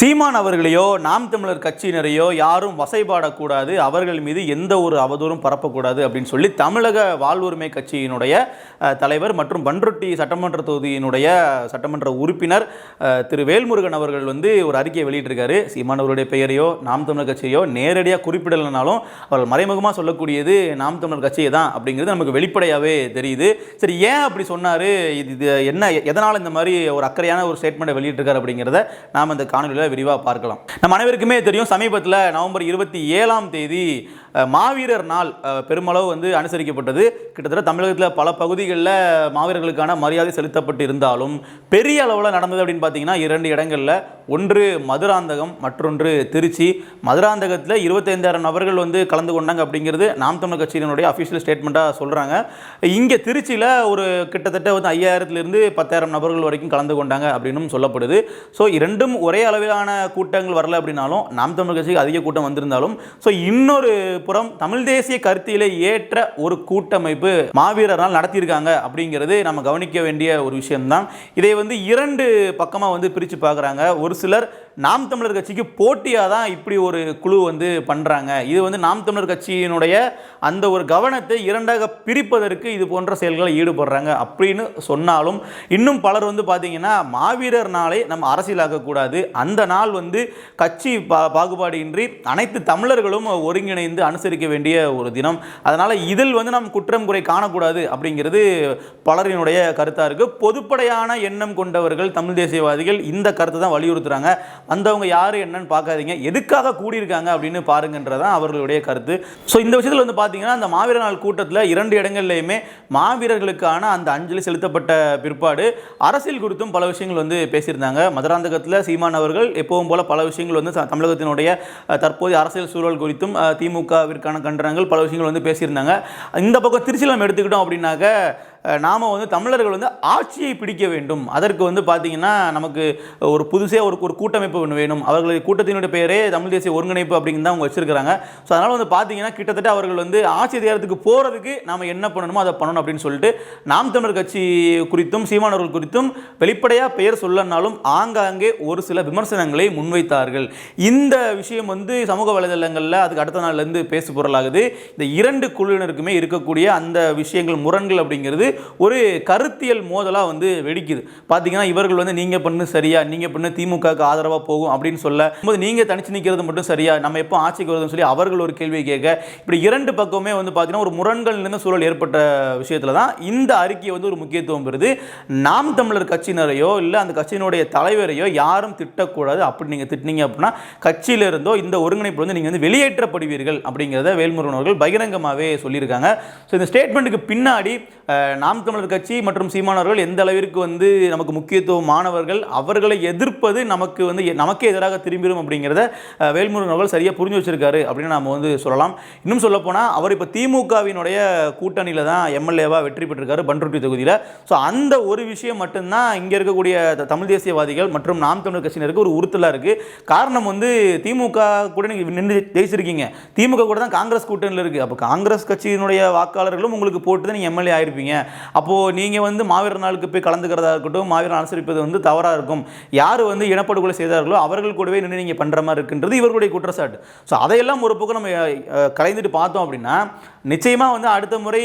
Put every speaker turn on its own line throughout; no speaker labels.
சீமான் அவர்களையோ நாம் தமிழர் கட்சியினரையோ யாரும் வசைபாடக்கூடாது. அவர்கள் மீது எந்த ஒரு அவதூறும் பரப்பக்கூடாது அப்படின்னு சொல்லி தமிழக வாழ்வுரிமை கட்சியினுடைய தலைவர் மற்றும் பன்ருட்டி சட்டமன்ற தொகுதியினுடைய சட்டமன்ற உறுப்பினர் திரு வேல்முருகன் அவர்கள் வந்து ஒரு அறிக்கையை வெளியிட்டிருக்காரு. சீமான் அவருடைய பெயரையோ நாம் தமிழர் கட்சியையோ நேரடியாக குறிப்பிடலைனாலும் அவர்கள் மறைமுகமாக சொல்லக்கூடியது நாம் தமிழர் கட்சியை தான் அப்படிங்கிறது நமக்கு வெளிப்படையாகவே தெரியுது. சரி ஏன் அப்படி சொன்னார்? இது இது என்ன எதனால் இந்த மாதிரி ஒரு அக்கறையான ஒரு ஸ்டேட்மெண்ட்டை வெளியிட்டிருக்காரு அப்படிங்கிறத நாம் இந்த காணொலியில் விரிவாக பார்க்கலாம். நம்ம அனைவருக்குமே தெரியும் சமீபத்தில் நவம்பர் இருபத்தி ஏழாம் தேதி மாவீரர் நாள் பெருமளவு வந்து அனுசரிக்கப்பட்டது. கிட்டத்தட்ட தமிழகத்தில் பல பகுதிகளில் மாவீரர்களுக்கான மரியாதை செலுத்தப்பட்டு இருந்தாலும் பெரிய அளவில் நடந்தது அப்படின்னு பார்த்தீங்கன்னா இரண்டு இடங்களில். ஒன்று மதுராந்தகம் மற்றொன்று திருச்சி. மதுராந்தகத்தில் இருபத்தைந்தாயிரம் நபர்கள் வந்து கலந்து கொண்டாங்க அப்படிங்கிறது நாம் தமிழ் கட்சியினுடைய அஃபிஷியல் ஸ்டேட்மெண்ட்டாக சொல்கிறாங்க இங்கே திருச்சியில் ஒரு கிட்டத்தட்ட வந்து ஐயாயிரத்துலேருந்து பத்தாயிரம் நபர்கள் வரைக்கும் கலந்து கொண்டாங்க அப்படின்னும் சொல்லப்படுது. ஸோ இரண்டும் ஒரே அளவில் அளவிலான கூட்டங்கள் வரல அப்படின்னாலும் நாம் தமிழர் கட்சிக்கு அதிக கூட்டம் வந்திருந்தாலும் ஸோ இன்னொரு புறம் தமிழ் தேசிய கருத்தியலை ஏற்ற ஒரு கூட்டமைப்பு மாவீரரால் நடத்தியிருக்காங்க அப்படிங்கிறது நம்ம கவனிக்க வேண்டிய ஒரு விஷயம்தான். இதை வந்து இரண்டு பக்கமாக வந்து பிரித்து பார்க்குறாங்க. ஒரு சிலர் நாம் தமிழர் கட்சிக்கு போட்டியாக தான் இப்படி ஒரு குழு வந்து பண்ணுறாங்க இது வந்து நாம் தமிழர் கட்சியினுடைய அந்த ஒரு கவனத்தை இரண்டாக பிரிப்பதற்கு இது போன்ற செயல்களை ஈடுபடுறாங்க அப்படின்னு சொன்னாலும் இன்னும் பலர் வந்து பார்த்தீங்கன்னா மாவீரர் நாளை நம்ம அரசியலாக்கக்கூடாது. அந்த நாள் வந்து கட்சி பா பாகுபாடு இன்றி அனைத்து தமிழர்களும் ஒருங்கிணைந்து அனுசரிக்க வேண்டிய ஒரு தினம். அதனால் இதில் வந்து நாம் குற்றம் குறை காணக்கூடாது அப்படிங்கிறது பலரினுடைய கருத்தாக இருக்குது பொதுப்படையான எண்ணம் கொண்டவர்கள் தமிழ் தேசியவாதிகள் இந்த கருத்தை தான் வலியுறுத்துகிறாங்க வந்தவங்க யார் என்னன்னு பார்க்காதீங்க. எதுக்காக கூடியிருக்காங்க அப்படின்னு பாருங்கன்றதான் அவர்களுடைய கருத்து. ஸோ இந்த விஷயத்தில் வந்து பார்த்தீங்கன்னா அந்த மாவீர நாள் கூட்டத்தில் இரண்டு இடங்கள்லையுமே மாவீரர்களுக்கான அந்த அஞ்சலி செலுத்தப்பட்ட பிற்பாடு அரசியல் குறித்தும் பல விஷயங்கள் வந்து பேசியிருந்தாங்க. மதுராந்தகத்தில் சீமான் அவர்கள் எப்பவும் போல பல விஷயங்கள் வந்து ச- தமிழகத்தினுடைய தற்போதைய அரசியல் சூழல் குறித்தும் திமுகவிற்கான கண்டனங்கள் பல விஷயங்கள் வந்து பேசியிருந்தாங்க. இந்த பக்கம் திருச்சியில் நம்ம எடுத்துக்கிட்டோம் அப்படின்னாக்க நாம் வந்து தமிழர்கள் வந்து ஆட்சியை பிடிக்க வேண்டும். அதற்கு வந்து பார்த்தீங்கன்னா நமக்கு ஒரு புதுசாக ஒரு ஒரு கூட்டமைப்பு ஒன்று வேணும். அவர்களுடைய கூட்டத்தினுடைய பெயரே தமிழ் தேசிய ஒருங்கிணைப்பு அப்படின்னு தான் அவங்க வச்சுருக்காங்க ஸோ அதனால் வந்து பார்த்தீங்கன்னா கிட்டத்தட்ட அவர்கள் வந்து ஆட்சி அதிகாரத்துக்கு போகிறதுக்கு நாம் என்ன பண்ணணுமோ அதை பண்ணணும் அப்படின்னு சொல்லிட்டு நாம் தமிழர் கட்சி குறித்தும் சீமானவர்கள் குறித்தும் வெளிப்படையாக பெயர் சொல்லனாலும் ஆங்காங்கே ஒரு சில விமர்சனங்களை முன்வைத்தார்கள். இந்த விஷயம் வந்து சமூக வலைதளங்களில் அதுக்கு அடுத்த நாள்லேருந்து பேசு பொருளாகுது. இந்த இரண்டு குழுவினருக்குமே இருக்கக்கூடிய அந்த விஷயங்கள் முரண்கள் அப்படிங்கிறது ஒரு கருத்தியல் மோதலாக வந்து வெடிக்குது. பார்த்தீங்கன்னா இவர்கள் வந்து நீங்கள் பண்ணு சரியா நீங்கள் பண்ணு திமுகவுக்கு ஆதரவாக போகும் அப்படின்னு சொல்ல போது நீங்கள் தனிச்சு நிற்கிறது மட்டும் சரியா நம்ம எப்போ ஆட்சிக்கு வருதுன்னு சொல்லி அவர்கள் ஒரு கேள்வி கேட்க இப்படி இரண்டு பக்கமே வந்து பார்த்தீங்கன்னா ஒரு முரண்கள் சூழல் ஏற்பட்ட விஷயத்தில் தான் இந்த அறிக்கை வந்து ஒரு முக்கியத்துவம் பெறுது. நாம் தமிழர் கட்சியினரையோ இல்லை அந்த கட்சியினுடைய தலைவரையோ யாரும் திட்டக்கூடாது. அப்படி நீங்கள் திட்டினீங்க அப்படின்னா கட்சியில இருந்தோ இந்த ஒருங்கிணைப்பு வந்து நீங்கள் வந்து வெளியேற்றப்படுவீர்கள் அப்படிங்கிறத வேல்முருகன் அவர்கள் பகிரங்கமாகவே சொல்லியிருக்காங்க. ஸோ இந்த ஸ்டேட்மெண்ட்டுக்கு பின்னாடி நாம் தமிழர் கட்சி மற்றும் சீமானவர்கள் எந்த அளவிற்கு வந்து நமக்கு முக்கியத்துவமானவர்கள் அவர்களை எதிர்ப்பது நமக்கு வந்து நமக்கே எதிராக திரும்பிடும் அப்படிங்கிறத வேல்முருகன் அவர்கள் சரியாக புரிஞ்சு வச்சிருக்காரு அப்படின்னு நம்ம வந்து சொல்லலாம். இன்னும் சொல்ல போனால் அவர் இப்போ திமுகவினுடைய கூட்டணியில் தான் எம்எல்ஏவாக வெற்றி பெற்றிருக்காரு பண்ருட்டி தொகுதியில். ஸோ அந்த ஒரு விஷயம் மட்டும்தான் இங்கே இருக்கக்கூடிய தமிழ் தேசியவாதிகள் மற்றும் நாம் தமிழர் கட்சியினருக்கு ஒரு உறுத்தலாக இருக்குது காரணம் வந்து திமுக கூட நீங்கள் நின்று ஜெயிச்சிருக்கீங்க. திமுக கூட தான் காங்கிரஸ் கூட்டணியில் இருக்குது அப்போ காங்கிரஸ் கட்சியினுடைய வாக்காளர்களும் உங்களுக்கு போட்டு தான் நீங்கள் எம்எல்ஏ ஆயிருப்பீங்க. அப்போது நீங்கள் வந்து மாவீரர் நாளுக்கு போய் கலந்துக்கிறதா இருக்கட்டும் மாவீரர் அனுசரிப்பது வந்து தவறாக இருக்கும். யார் வந்து இனப்படுகொலை செய்தார்களோ அவர்கள் கூடவே நின்று நீங்கள் பண்ணுற மாதிரி இருக்குன்றது இவர்களுடைய குற்றச்சாட்டு. ஸோ அதையெல்லாம் ஒரு பக்கம் நம்ம கலைந்துட்டு பார்த்தோம் அப்படின்னா நிச்சயமாக வந்து அடுத்த முறை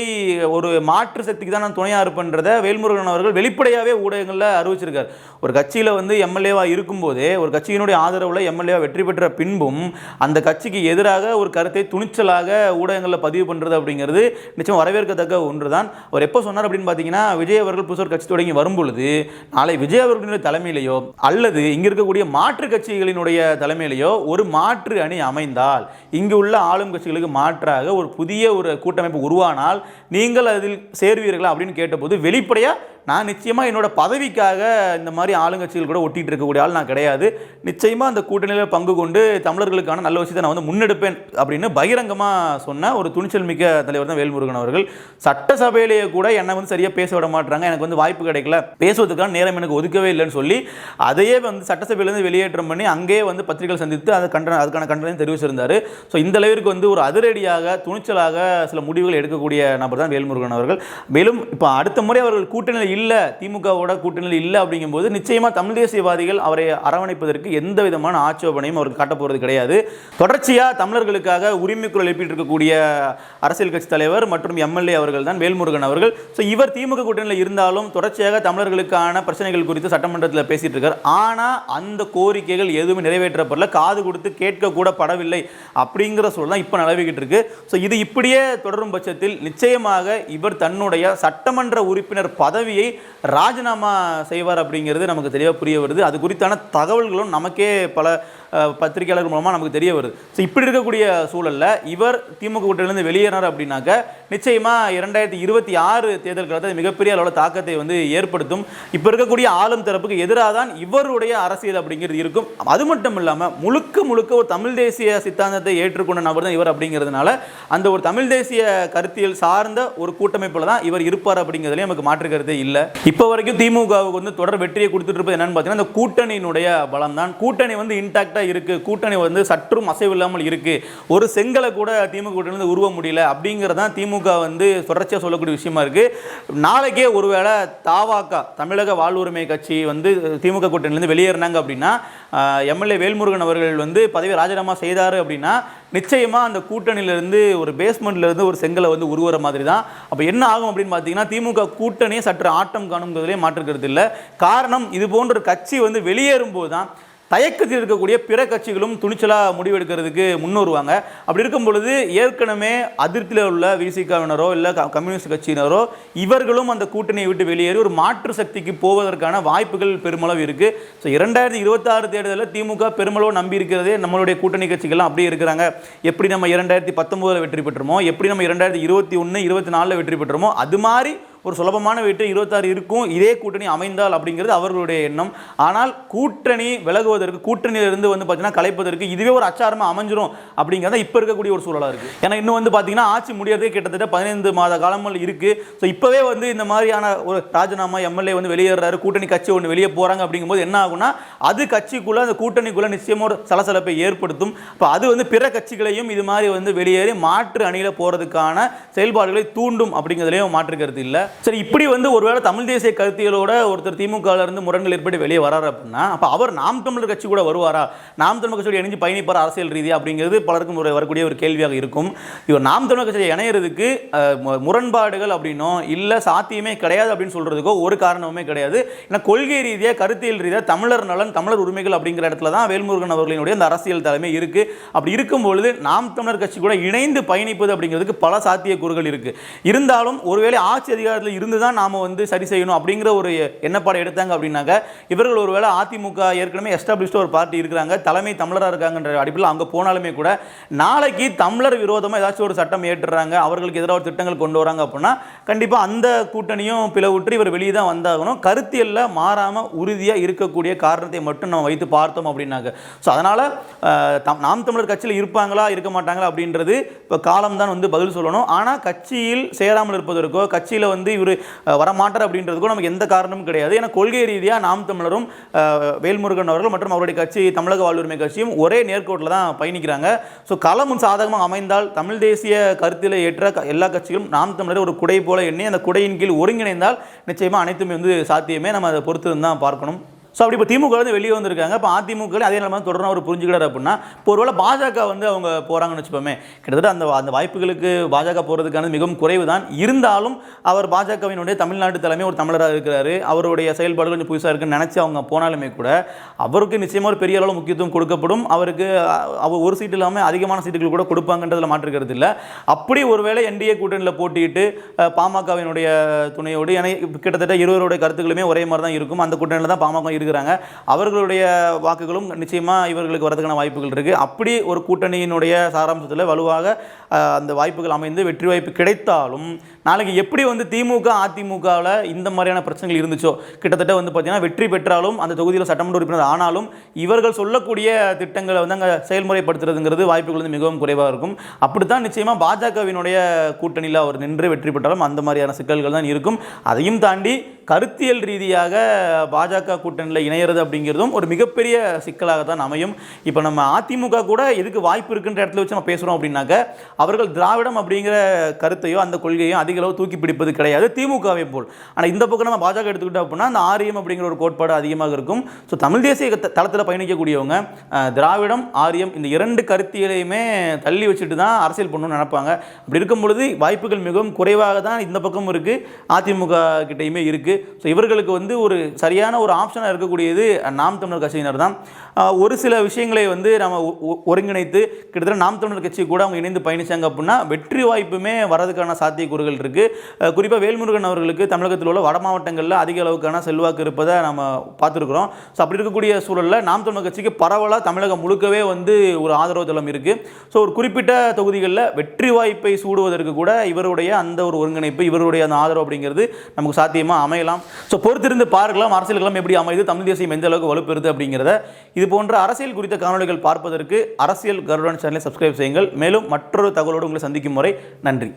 ஒரு மாற்று சக்திக்கு தான் நான் துணையாக இருப்பேன்றதை வேல்முருகன் அவர்கள் வெளிப்படையாகவே ஊடகங்களில் அறிவிச்சிருக்கார். ஒரு கட்சியில் வந்து எம்எல்ஏவாக இருக்கும்போதே ஒரு கட்சியினுடைய ஆதரவில் எம்எல்ஏவாக வெற்றி பெற்ற பின்பும் அந்த கட்சிக்கு எதிராக ஒரு கருத்தை துணிச்சலாக ஊடகங்களில் பதிவு பண்ணுறது அப்படிங்கிறது நிச்சயம் வரவேற்கத்தக்க ஒன்று தான் அவர் எப்போ சொன்னார் அப்படின்னு பார்த்தீங்கன்னா விஜய் அவர்கள் புதுசாக கட்சி தொடங்கி வரும்பொழுது நாளை விஜய் அவர்களுடைய தலைமையிலேயோ அல்லது இங்கே இருக்கக்கூடிய மாற்று கட்சிகளினுடைய தலைமையிலேயோ ஒரு மாற்று அணி அமைந்தால் இங்கு உள்ள ஆளும் கட்சிகளுக்கு மாற்றாக ஒரு புதிய ஒரு கூட்டமைப்பு உருவானால் நீங்கள் அதில் சேர்வீர்களா அப்படின்னு கேட்டபோது வெளிப்படையாக நான் நிச்சயமாக என்னோடய பதவிக்காக இந்த மாதிரி ஆளுங்கட்சிகள் கூட ஒட்டிகிட்டு இருக்கக்கூடிய ஆள் நான் கிடையாது. நிச்சயமாக அந்த கூட்டணியில் பங்கு கொண்டு தமிழர்களுக்கான நல்ல விஷயத்தை நான் வந்து முன்னெடுப்பேன் அப்படின்னு பகிரங்கமாக சொன்ன ஒரு துணிச்சல் மிக்க தலைவர் தான் வேல்முருகன் அவர்கள். சட்டசபையிலேயே கூட என்னை வந்து சரியாக பேச விட மாட்டாங்க எனக்கு வந்து வாய்ப்பு கிடைக்கல. பேசுவதற்கான நேரம் எனக்கு ஒதுக்கவே இல்லைன்னு சொல்லி அதையே வந்து சட்டசபையிலேருந்து வெளியேற்றம் பண்ணி அங்கேயே வந்து பத்திரிகைகள் சந்தித்து அதை கண்டன அதுக்கான கண்டனம் தெரிவிச்சிருந்தார். ஸோ இந்த அளவிற்கு வந்து ஒரு அதிரடியாக துணிச்சலாக சில முடிவுகள் எடுக்கக்கூடிய நபர் தான் வேல்முருகன் அவர்கள். மேலும் இப்போ அடுத்த முறை அவர்கள் கூட்டணியில் இல்லை திமுகவோட கூட்டணியில் இல்லை அப்படிங்கும்போது நிச்சயமாக தமிழ் தேசியவாதிகள் அவரை அரவணைப்பதற்கு எந்த விதமான ஆட்சேபனையும் அவருக்கு காட்ட போகிறது கிடையாது. தொடர்ச்சியாக தமிழர்களுக்காக உரிமை குரல் எழுப்பிட்டு இருக்கக்கூடிய அரசியல் கட்சி தலைவர் மற்றும் எம்எல்ஏ அவர்கள் தான் வேல்முருகன் அவர்கள். ஸோ இவர் திமுக கூட்டணியில் இருந்தாலும் தொடர்ச்சியாக தமிழர்களுக்கான பிரச்சனைகள் குறித்து சட்டமன்றத்தில் பேசிகிட்டு இருக்கார் ஆனால் அந்த கோரிக்கைகள் எதுவுமே நிறைவேற்றப்படல. காது கொடுத்து கேட்கக்கூட படவில்லை அப்படிங்கிற சூழல் தான் இப்போ நிலவிக்கிட்டு இருக்கு ஸோ இது இப்படியே தொடரும் பட்சத்தில் நிச்சயமாக இவர் தன்னுடைய சட்டமன்ற உறுப்பினர் பதவியை ராஜினாமா செய்வார் அப்படிங்கிறது நமக்கு தெளிவாக புரிய வருது. அது குறித்தான தகவல்களும் நமக்கே பல பத்திரிகையாளர் மூலமாக நமக்கு தெரிய வருது. ஸோ இப்படி இருக்கக்கூடிய சூழலில் இவர் திமுக கூட்டணியிலிருந்து வெளியேறார் அப்படின்னாக்க நிச்சயமாக இரண்டாயிரத்தி இருபத்தி ஆறு தேர்தல் அது மிகப்பெரிய அளவில் தாக்கத்தை வந்து ஏற்படுத்தும். இப்போ இருக்கக்கூடிய ஆளும் தரப்புக்கு எதிராக தான் இவருடைய அரசியல் அப்படிங்கிறது இருக்கும். அது மட்டும் இல்லாமல் முழுக்க முழுக்க ஒரு தமிழ் தேசிய சித்தாந்தத்தை ஏற்றுக்கொண்ட நபர் தான் இவர் அப்படிங்கிறதுனால அந்த ஒரு தமிழ் தேசிய கருத்தியல் சார்ந்த ஒரு கூட்டமைப்பில் தான் இவர் இருப்பார் அப்படிங்கிறதுலேயே நமக்கு மாற்று இல்லை. இப்போ வரைக்கும் திமுகவுக்கு வந்து தொடர் வெற்றியை கொடுத்துட்டு இருப்பது என்னன்னு பார்த்தீங்கன்னா அந்த கூட்டணியினுடைய பலம் தான் கூட்டணி வந்து இன்டாக்டாக இருக்கு கூட்டணி வந்து சற்றும் அசைவில்லாமல் இருக்கு. ஒரு செங்கலை கூட திமுக கூட்டணி உருவ முடியல அப்படிங்கிறதான் திமுக வந்து தொடர்ச்சியாக சொல்லக்கூடிய விஷயமா இருக்குது நாளைக்கே ஒருவேளை தாவாக்கா தமிழக வாழ்வுரிமை கட்சி வந்து திமுக கூட்டணியிலேருந்து வெளியேறினாங்க அப்படின்னா எம்எல்ஏ வேல்முருகன் அவர்கள் வந்து பதவி ராஜினாமா செய்தார் அப்படின்னா நிச்சயமாக அந்த கூட்டணியிலேருந்து ஒரு பேஸ்மெண்ட்லேருந்து ஒரு செங்கலை வந்து உருவுற மாதிரி தான் அப்போ என்ன ஆகும் அப்படின்னு பார்த்தீங்கன்னா திமுக கூட்டணியே சற்று ஆட்டம் காணுங்கிறதுலே மாற்றுக்கிறது இல்லை. காரணம் இது போன்ற ஒரு கட்சி வந்து வெளியேறும்போது தான் தயக்கத்தில் இருக்கக்கூடிய பிற கட்சிகளும் துணிச்சலாக முடிவெடுக்கிறதுக்கு முன்வருவாங்க அப்படி இருக்கும் பொழுது ஏற்கனவே அதிருப்தியில் உள்ள விசிகாவினரோ இல்லை கம்யூனிஸ்ட் கட்சியினரோ இவர்களும் அந்த கூட்டணியை விட்டு வெளியேறி ஒரு மாற்று சக்திக்கு போவதற்கான வாய்ப்புகள் பெருமளவு இருக்குது ஸோ இரண்டாயிரத்தி இருபத்தாறு தேர்தலில் திமுக பெருமளவு நம்பி இருக்கிறதே நம்மளுடைய கூட்டணி கட்சிகள்லாம் அப்படியே இருக்கிறாங்க. எப்படி நம்ம இரண்டாயிரத்தி பத்தொம்போதில் வெற்றி பெற்றோமோ எப்படி நம்ம இரண்டாயிரத்தி இருபத்தி ஒன்று இருபத்தி நாலில் வெற்றி பெற்றோமோ அது மாதிரி ஒரு சுலபமான வெற்றி இருபத்தாறு இருக்கும் இதே கூட்டணி அமைந்தால் அப்படிங்கிறது அவர்களுடைய எண்ணம். ஆனால் கூட்டணி விலகுவதற்கு கூட்டணியிலிருந்து வந்து பார்த்தீங்கன்னா கலைப்பதற்கு இதுவே ஒரு அச்சாரமாக அமைஞ்சிரும் அப்படிங்கிறத இப்போ இருக்கக்கூடிய ஒரு சூழலாக இருக்குது ஏன்னா இன்னும் வந்து பார்த்தீங்கன்னா ஆட்சி முடியறதே கிட்டத்தட்ட பதினைந்து மாத காலங்கள் இருக்குது ஸோ இப்போவே வந்து இந்த மாதிரியான ஒரு ராஜினாமா எம்எல்ஏ வந்து வெளியேறாரு கூட்டணி கட்சி ஒன்று வெளியே போகிறாங்க அப்படிங்கும்போது என்ன ஆகும்னா அது கட்சிக்குள்ளே அந்த கூட்டணிக்குள்ளே நிச்சயமாக ஒரு சலசலப்பை ஏற்படுத்தும். இப்போ அது வந்து பிற கட்சிகளையும் இது மாதிரி வந்து வெளியேறி மாற்று அணியில் போகிறதுக்கான செயல்பாடுகளை தூண்டும் அப்படிங்கிறதுலையும் மாற்று கருத்து இல்லை. சரி இப்படி வந்து ஒருவேளை தமிழ் தேசிய கருத்தியலோட ஒருத்தர் திமுகல இருந்து முரண்கள் ஏற்பட்டு வெளியே வராரு அப்படின்னா அப்போ அவர் நாம் தமிழர் கட்சி கூட வருவாரா? நாம் தமிழர் கட்சியோட இணைஞ்சு பயணிப்பார் அரசியல் ரீதியாக அப்படிங்கிறது பலருக்கும் ஒரு வரக்கூடிய ஒரு கேள்வியாக இருக்கும். இவர் நாம் தமிழர் கட்சியை இணையிறதுக்கு முரண்பாடுகள் அப்படின்னோ இல்லை சாத்தியமே கிடையாது அப்படின்னு சொல்றதுக்கோ ஒரு காரணமுமே கிடையாது. ஏன்னா கொள்கை ரீதியாக கருத்தியல் ரீதியாக தமிழர் நலன் தமிழர் உரிமைகள் அப்படிங்கிற இடத்துல தான் வேல்முருகன் அவர்களினுடைய அந்த அரசியல் தலைமை இருக்கு. அப்படி இருக்கும் பொழுது நாம் தமிழர் கட்சி கூட இணைந்து பயணிப்பது அப்படிங்கிறதுக்கு பல சாத்தியக்கூறுகள் இருக்குது இருந்தாலும் ஒருவேளை ஆட்சி அதிகாரத்தில் இருந்து தான் நாம வந்து சரி செய்யணும் அப்படிங்கிற ஒரு எண்ணப்பாடை எடுத்தாங்க அப்படின்னாக்க இவர்கள் ஒருவேளை அதிமுக ஏற்கனவே எஸ்டாப்ளிஷ்டாக ஒரு பார்ட்டி இருக்கிறாங்க தலைமை தமிழராக இருக்காங்கன்ற அடிப்படையில் அங்கே போனாலுமே கூட நாளைக்கு தமிழர் விரோதமாக ஏதாச்சும் ஒரு சட்டம் ஏற்றுறாங்க அவர்களுக்கு எதிராக ஒரு திட்டங்கள் கொண்டு வராங்க அப்படின்னா கண்டிப்பாக அந்த கூட்டணியும் பிளவுற்று இவர் வெளியே தான் வந்தாகணும். கருத்தியலில் மாறாமல் உறுதியாக இருக்கக்கூடிய காரணத்தை மட்டும் நம்ம வைத்து பார்த்தோம் அப்படின்னாக்க. ஸோ அதனால் நாம் தமிழர் கட்சியில் இருப்பாங்களா இருக்க மாட்டாங்களா அப்படின்றது இப்போ காலம் தான் வந்து பதில் சொல்லணும். ஆனால் கட்சியில் சேராமல் இருப்பதற்கோ கட்சியில் வந்து இவர் வரமாட்டார் அப்படின்றதுக்கும் நமக்கு எந்த காரணமும் கிடையாது. ஏன்னா கொள்கை ரீதியாக நாம் தமிழரும் வேல்முருகன் அவர்கள் மற்றும் அவருடைய கட்சி தமிழக வாழ்வுரிமை கட்சியும் ஒரே நேர்கோட்டில் தான் பயணிக்கிறாங்க. ஸோ களமும் சாதகமாக அமைந்தால் தமிழ் தேசிய கருத்தில் ஏற்ற எல்லா கட்சிகளும் நாம் தமிழர் ஒரு குடை போல எண்ணி அந்த குடையின் கீழ் ஒருங்கிணைந்தால் நிச்சயமாக அனைத்துமே வந்து சாத்தியமே. நம்ம அதை பொறுத்து தான் பார்க்கணும். ஸோ அப்படி இப்போ திமுக வந்து வெளியே வந்திருக்காங்க. இப்போ அதிமுக அதே நிலைமை தொடர்ந்து அவர் புரிஞ்சுக்கிறார் அப்படின்னா இப்போ ஒருவேளை பாஜக வந்து அவங்க போகிறாங்கன்னு வச்சுப்போமே கிட்டத்தட்ட அந்த அந்த வாய்ப்புகளுக்கு பாஜக போகிறதுக்கானது மிகவும் குறைவு தான் இருந்தாலும் அவர் பாஜகவினுடைய தமிழ்நாட்டு தலைமை ஒரு தமிழராக இருக்கிறாரு. அவருடைய செயல்பாடு கொஞ்சம் புதுசாக இருக்குன்னு நினச்சி அவங்க போனாலுமே கூட அவருக்கு நிச்சயமாக ஒரு பெரிய அளவு முக்கியத்துவம் கொடுக்கப்படும். அவருக்கு அவர் ஒரு சீட்டு இல்லாமல் அதிகமான சீட்டுகள் கூட கொடுப்பாங்கன்றதில் மாற்றுக்கிறது இல்லை. அப்படி ஒருவேளை என்டிஏ கூட்டணியில் போட்டியிட்டு பாமகவினுடைய துணையோடு ஏன்னா கிட்டத்தட்ட இருவருடைய கருத்துக்களுமே ஒரே மாதிரி தான் இருக்கும். அந்த கூட்டணியில் தான் பாமக இருக்கிறாங்க அவர்களுடைய வாக்குகளும் நிச்சயமாக இவர்களுக்கு வரதுக்கான வாய்ப்புகள் இருக்குது அப்படி ஒரு கூட்டணியினுடைய சாராம்சத்தில் வலுவாக அந்த வாய்ப்புகள் அமைந்து வெற்றி வாய்ப்பு கிடைத்தாலும் நாளைக்கு எப்படி வந்து திமுக அதிமுகவில் இந்த மாதிரியான பிரச்சனைகள் இருந்துச்சோ கிட்டத்தட்ட வந்து பார்த்தீங்கன்னா வெற்றி பெற்றாலும் அந்த தொகுதியில் சட்டமன்ற உறுப்பினர் ஆனாலும் இவர்கள் சொல்லக்கூடிய திட்டங்களை வந்து அங்கே செயல்முறைப்படுத்துறதுங்கிறது வாய்ப்புகள் வந்து மிகவும் குறைவாக இருக்கும். அப்படித்தான் நிச்சயமாக பாஜகவினுடைய கூட்டணியில் அவர் நின்று வெற்றி பெற்றாலும் அந்த மாதிரியான சிக்கல்கள் தான் இருக்கும். அதையும் தாண்டி கருத்தியல் ரீதியாக பாஜக கூட்டணி கூட்டணியில் இணையிறது அப்படிங்கிறதும் ஒரு மிகப்பெரிய சிக்கலாக தான் அமையும். இப்போ நம்ம அதிமுக கூட எதுக்கு வாய்ப்பு இருக்குன்ற இடத்துல வச்சு நம்ம பேசுகிறோம் அப்படின்னாக்க அவர்கள் திராவிடம் அப்படிங்கிற கருத்தையோ அந்த கொள்கையோ அதிக அளவு தூக்கி பிடிப்பது கிடையாது திமுகவை போல். ஆனால் இந்த பக்கம் நம்ம பாஜக எடுத்துக்கிட்டோம் அப்படின்னா அந்த ஆரியம் அப்படிங்கிற ஒரு கோட்பாடு அதிகமாக இருக்கும். ஸோ தமிழ் தேசிய தளத்தில் பயணிக்கக்கூடியவங்க திராவிடம் ஆரியம் இந்த இரண்டு கருத்தியலையுமே தள்ளி வச்சுட்டு தான் அரசியல் பண்ணணும்னு நினைப்பாங்க. அப்படி இருக்கும் பொழுது வாய்ப்புகள் மிகவும் குறைவாக தான் இந்த பக்கம் இருக்குது அதிமுக கிட்டேயுமே இருக்குது ஸோ இவர்களுக்கு வந்து ஒரு சரியான ஒரு ஆப்ஷனாக இருக்கக்கூடியது நாம் தமிழர் கட்சியினர் தான். ஒரு சில விஷயங்களை வந்து நம்ம ஒருங்கிணைத்து கிட்டத்தட்ட நாம் தமிழர் கட்சி கூட அவங்க இணைந்து பயணிச்சாங்க அப்படின்னா வெற்றி வாய்ப்புமே வரதுக்கான சாத்தியக்கூறுகள் இருக்குது குறிப்பாக வேல்முருகன் அவர்களுக்கு தமிழகத்தில் உள்ள வட மாவட்டங்களில் அதிக அளவுக்கான செல்வாக்கு இருப்பதை நம்ம பார்த்துருக்குறோம். ஸோ அப்படி இருக்கக்கூடிய சூழலில் நாம் தமிழர் கட்சிக்கு பரவலாக தமிழகம் முழுக்கவே வந்து ஒரு ஆதரவு தளம் இருக்குது ஸோ ஒரு குறிப்பிட்ட தொகுதிகளில் வெற்றி வாய்ப்பை சூடுவதற்கு கூட இவருடைய அந்த ஒரு ஒருங்கிணைப்பு இவருடைய அந்த ஆதரவு அப்படிங்கிறது நமக்கு சாத்தியமாக அமையலாம். ஸோ பொறுத்திருந்து பார்க்கலாம் அரசியல் எப்படி அமையுது தமிழ் தேசியம் எந்த அளவுக்கு வலுப்பெறுது அப்படிங்கிறத இது போன்ற அரசியல் குறித்த காணொளிகள் பார்ப்பதற்கு அரசியல் கருடன் சேனலை சப்ஸ்கிரைப் செய்யுங்கள். மேலும் மற்றொரு தகவலோடு உங்களை சந்திக்கும் முறை நன்றி.